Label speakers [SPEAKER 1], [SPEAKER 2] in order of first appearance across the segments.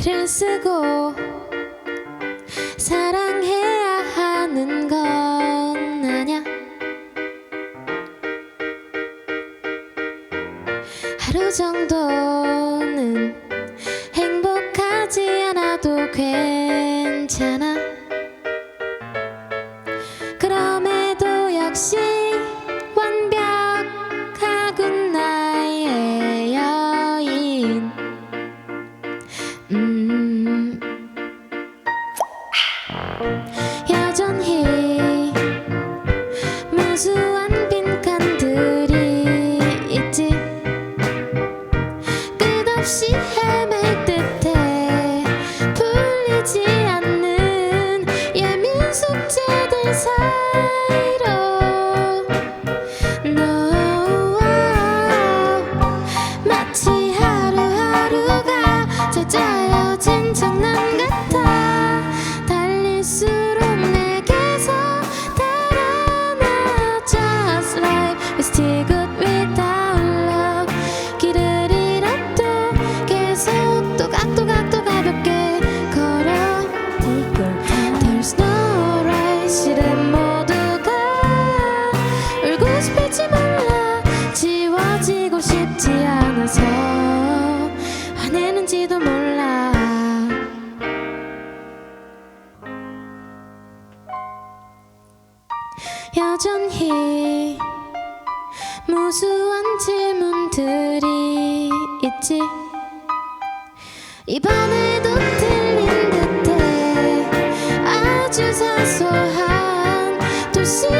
[SPEAKER 1] 길을 쓰고 사랑해야 하는 건 아냐 하루 정도는 무수한 빈칸들이 있지. 끝없이 헤맬 또각또각또 가볍게 걸어. No right 실은 모두가 울고 싶을지 몰라. 지워지고 싶지 않아서 화내는지도 몰라. 여전히 무수한 질문들이 있지 이번에도 틀린 듯해. 아주 사소한 도시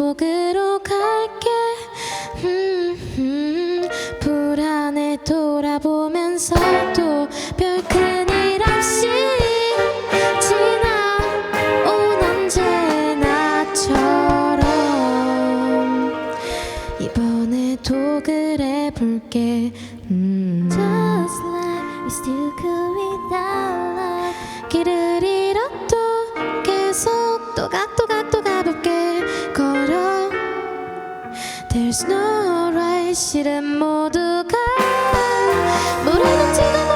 [SPEAKER 1] 보폭으로 갈게. 음, 음, 불안해 돌아보면서도 별 큰일 없이 지나온 언제나처럼. 이번에도 그래 볼게. 음. Just like we still could without love. 길을 잃어도 계속 또각또 There's no right 실은 모두가 모르는지도